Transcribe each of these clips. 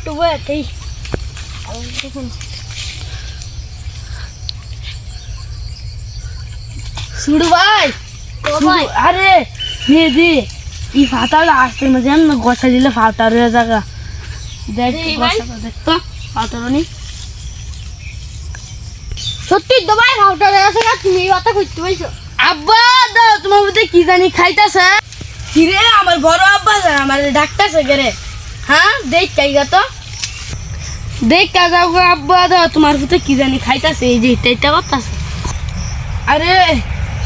একটু বয়াতেই শুরু ভাই আরে মেয়েদি এই ফাতাটা আসতে না জান না গছা দিলে ফাতা রয়ে জায়গা দেখ এই ভাই। গছাটা দেখ তো ফাতা রানি সত্যি তো ভাই হাউটার আছে না তুমি এই কথা করতে পাইছো। আব্বা দাও তোমার মধ্যে কি জানি খাইতাছে? কিরে আমার বড় আব্বা আমার ডাক্তারছে গেরে হ্যাঁ তো। গো আব্বা দাও তোমার মধ্যে কি জানি খাইতাছে এই যে এটা এটা করতাছে। আরে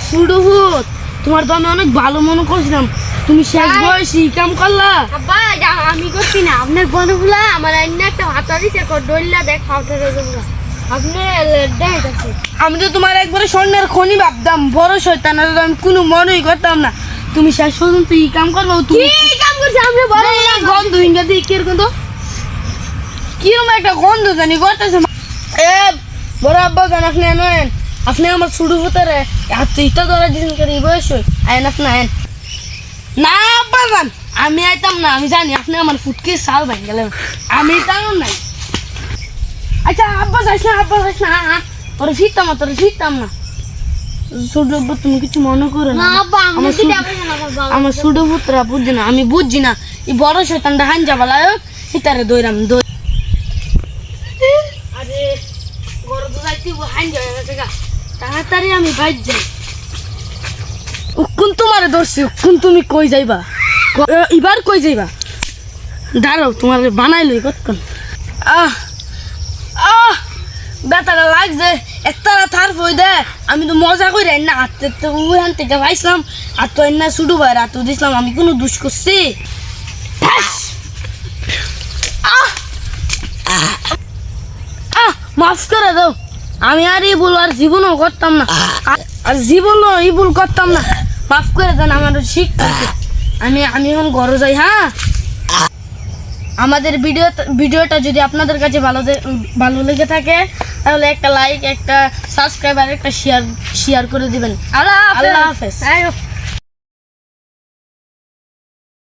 সুডু ভূত তোমার তো আমি অনেক ভালো মনে করছিলাম। তুমি শেষ। বয়সী কাম করলা। আব্বা আমি করছি না। আপনার বন্ধুগুলা আমার একটা হাতা দিছে ডইলা দেখ আপনি আমি তো তোমার একবারে স্বর্ণের খনি ভাবতাম বড় শয়তান আমি কোনো মনেই করতাম না। তুমি শেষ পর্যন্ত এই কাম করব তুমি আপনি বড় গন্ধ হিঙ্গা দিয়ে কীরকম তো। কীরকম একটা গন্ধ জানি করতেছে এ বড় আব্বা জান আপনি আনেন আপনি আমার ছুটু ভুতারে হাত ইটা ধরে দিন করে বয়স আইন আপনি আইন। না আব্বা জান আমি আইতাম না আমি জানি আপনি আমার ফুটকে সাল ভাঙ গেলেন। আমি তাও নাই। আচ্ছা আব্বা যাইস না আব্বা যাইস না। তোর ফিরতাম না তোর ফিরতাম না। ছোট তুমি কিছু মনে করো না? আমার ছোট পুত্রা না আমি বুঝছি না। এই বড় হান যাবা লায়ক হিতারে দইরাম দই আরে গরু তো যাইতে হান যাবে গেছে গা। তাড়াতাড়ি আমি বাইর যাই। তোমারে ধরছি তুমি কই যাইবা? এবার কই যাইবা? দাঁড়াও তোমার বানাই লই কতক্ষণ? আহ আহ বেতাটা লাগছে একতারা থার ফই দে। আমি তো মজা করে না হাতে তো ওখান থেকে পাইছিলাম, আর তো না ছুটু ভাই রাত দিছিলাম, আমি কোনো দুষ করছি। মাফ করে দাও, আমি আর এই ভুল আর জীবনও করতাম না। আর- জীবনও এই ভুল করতাম না। মাফ করে দেন আমার শিক্ষা আমি আমি এখন ঘরে যাই হ্যাঁ? আমাদের ভিডিও ভিডিওটা যদি আপনাদের কাছে ভালো ভালো লেগে থাকে তাহলে একটা লাইক একটা সাবস্ক্রাইব আর একটা শেয়ার শেয়ার করে দিবেন। আল্লাহ আল্লাহ হাফেজ। হাফেজ।